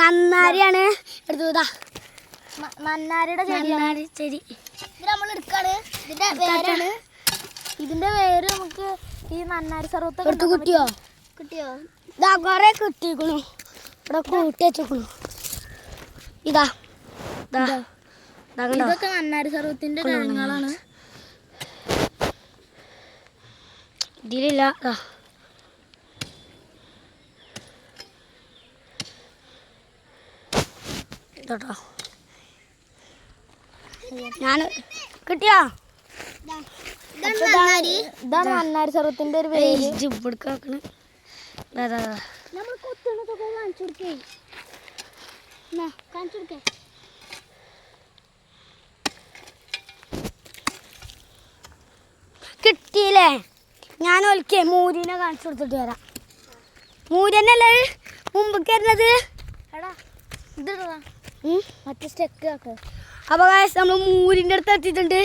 നന്നാരിയാണ്. എടുത്തു നന്നാരിയുടെ നന്നാരി ചെടി. ഇത് നമ്മൾ എടുക്കാണ്. ഇതിന്റെ പേരാണ് ഇതിന്റെ പേര് നമുക്ക് ഈ നന്നാരി സർവത്ത് എടുത്ത് കുട്ടിയോ കിട്ടിയോ ഇതാ കൊറേ കിട്ടിക്കണു ഇവിടെ കൂട്ടി വെച്ചേക്കണു. ഇതാ. ഇതൊക്കെ നന്നാരി സർവത്തിന്റെ കിഴങ്ങുകളാണ് ഇതിലില്ല. ഞാൻ ഞാൻ കിട്ടിയോ ഇതാണ് സർവത്തിന്റെ ഒരു കിട്ടിയില്ലേ? ഞാൻ ഒലിക്കേ മൂരിനെ കാണിച്ചു കൊടുത്തിട്ട് വരാം. മൂരനല്ലേ മുമ്പ് കയറുന്നത് എടാ ഇതിടാ. മറ്റേ സ്റ്റെക്ക് ആക്ക് നമ്മൾ മൂരിന്റെ അടുത്ത് എത്തിയിട്ടുണ്ട്.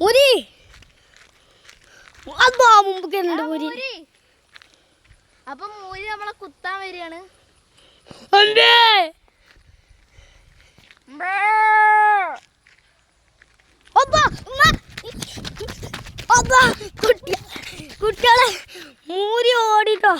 മൂരി! അതാ മുമ്പ് മൂരി. അപ്പൊ മൂരി നമ്മളെ കുത്താൻ വരികയാണ്. കുട്ടികളെ മൂരി ഓടിട്ടോ.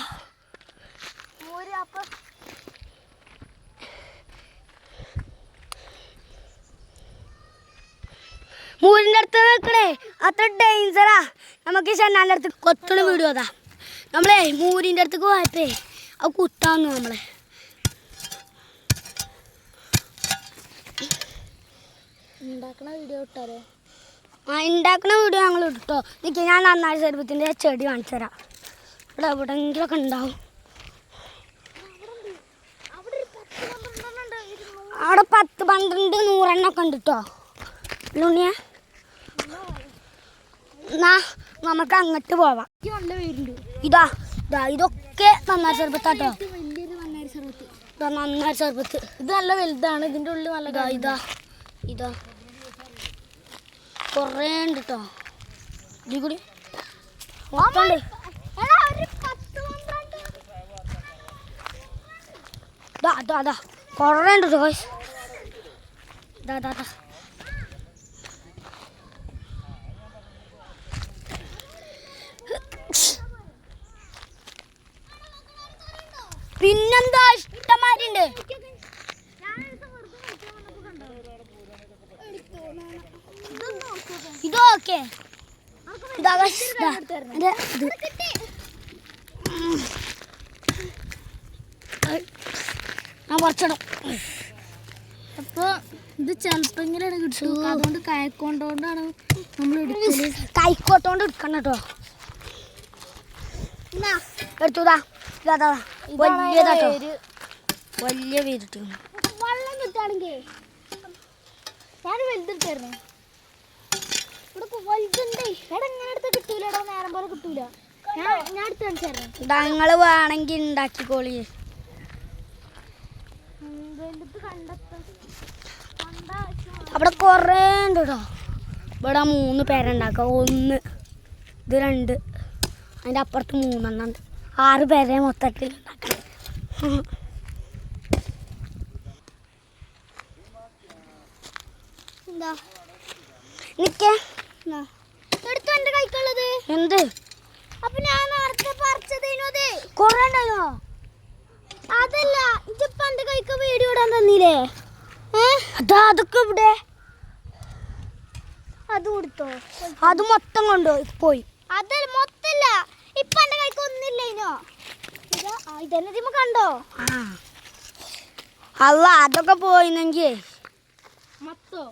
മൂരിന്റെ അടുത്ത് നിൽക്കണേ. അത്ര ഡേഞ്ചറാ നമുക്ക് ചെന്നാന്റെ അടുത്ത് കൊത്തണ വീടും അതാ. നമ്മളെ മൂരിന്റെ അടുത്തേക്ക് പോയപ്പേ അത് കുത്താന്നു നമ്മളെ. ഉണ്ടാക്കണ വീഡിയോ ഇട്ടാലോ ആ ഉണ്ടാക്കുന്ന വീഡിയോ ഞങ്ങൾ ഇട്ടോ. നിക്ക് ഞാൻ നന്നായി ചെറുപ്പത്തിന്റെ ചെടി കാണിച്ചു തരാം. ഇവിടെ എവിടെയെങ്കിലുമൊക്കെ ഉണ്ടാവും. അവിടെ പത്ത് പന്ത്രണ്ട് നൂറെണ്ണൊക്കെ ഉണ്ട് കേട്ടോ ലുണിയ എന്നാ നമുക്ക് അങ്ങോട്ട് പോവാം. ഇതാ ഇതാ ഇതൊക്കെ നന്നായി ചെറുപ്പത്താട്ടോ ഇത് നന്നായി ചെറുപ്പത്ത് ഇത് നല്ല വലുതാണ് ഇതിന്റെ ഉള്ളിൽ നല്ല ഇതാ ഇതാ ഇതാ. കുറേ ഉണ്ട് കേട്ടോ ഇതിൽ കൂടി. മൊത്തമുണ്ട് അതാ ദാ കുറേ ഉണ്ട് കേട്ടോ ഇതാ ദാ ദാ ഇതൊക്കെ. ഞാൻ പറിച്ചിടും. അപ്പൊ ഇത് ചെലപ്പെങ്കിലാണ് കിട്ടും അതുകൊണ്ട് കയക്കൊണ്ടോണ്ടാണ് നമ്മൾ കൈക്കോട്ടോണ്ട് എടുക്കണം കേട്ടോ. എടുത്തുതാ. ഇതാ വലിയതാട്ടോ വലിയ പേരിട്ടു വെള്ളം കിട്ടുകയാണെങ്കിൽ ഞാൻ വലുതെടുത്തായിരുന്നു ഞങ്ങൾ വേണമെങ്കിൽ ഉണ്ടാക്കിക്കോളി. അവിടെ കൊറേ ഉണ്ട് കേട്ടോ ഇവിടെ മൂന്ന് പേരുണ്ടാക്കാം ഒന്ന് ഇത് രണ്ട് അതിന്റെ അപ്പുറത്ത് മൂന്നെണ്ണം ഉണ്ട്. ആറ് പേരെ മൊത്തത്തിൽ ഉണ്ടാക്കാം എന്താ? നിക്കേ. എടുത്തു എന്റെ കൈക്കുള്ളത്. എന്ത്? അപ്പൊ ഞാൻ നേരത്തെ പറിച്ചതേനു അത്. കുറേ അതല്ല ഇജ്ജിപ്പ എന്റെ കൈക്ക് വീഡിയോ ഇടാൻ തന്നില്ലേ? അതാ അതൊക്കെ ഇവിടെ. അത് കൊടുത്തോ. അത് മൊത്തം കൊണ്ടോ പോയി. അതല്ല മൊത്തല്ല. ഇപ്പൊ എന്റെ കൈക്ക് ഒന്നില്ലേനോ? ഇതന്നെ ഇതിമ്മ കണ്ടോ? അല്ല അതൊക്കെ പോയിന്നെങ്കിൽ മൊത്തോ.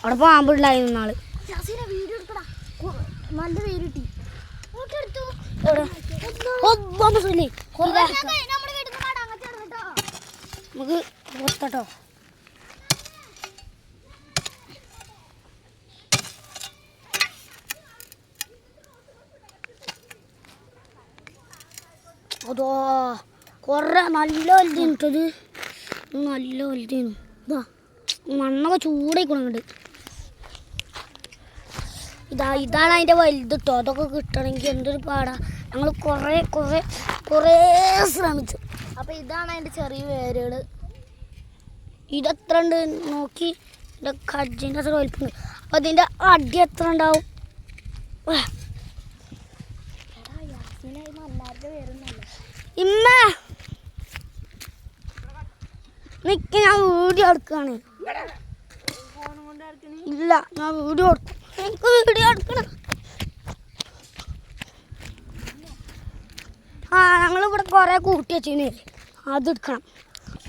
അവിടെ പാമ്പുണ്ടായിരുന്നു നാൾ നല്ല പേര് കിട്ടി അങ്ങോട്ട് നമുക്ക് പുറത്തോട്ടോ അതോ കൊറേ നല്ല വലുതിട്ടത് നല്ല വലുതീന്നു ഇതാ മണ്ണൊക്കെ ചൂടായിക്കൊണ്ടുണ്ട് ഇതാ ഇതാണ് അതിന്റെ വലുത് കേട്ടോ അതൊക്കെ കിട്ടണമെങ്കിൽ എന്തൊരു പാടാ. ഞങ്ങൾ കുറേ കുറേ കുറേ ശ്രമിച്ചു. അപ്പോൾ ഇതാണ് അതിന്റെ ചെറിയ വേരുകൾ ഇതെത്ര ഉണ്ട് നോക്കി. എന്റെ കജിന്റെ അത്ര വലിപ്പുണ്ട്. അപ്പം അതിന്റെ അടി എത്ര ഉണ്ടാവും ഇമ്മ. നിക്ക് ഞാൻ വീഡിയോ എടുക്കുകയാണ് ഇല്ല ഞാൻ വീഡിയോ എടുക്കും എനിക്ക് വീഡിയോ എടുക്കണം ആ ഞങ്ങളിവിടെ കുറേ കൂട്ടി വെച്ചിന്. അത് എടുക്കണം.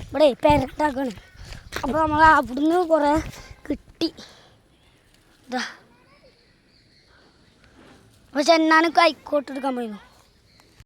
ഇവിടെ പെരട്ടാക്കണം. അപ്പോൾ നമ്മൾ അവിടുന്ന് കുറേ കിട്ടി. ഇതാ അപ്പോൾ കൈക്കോട്ട് എടുക്കാൻ പോയിരുന്നു.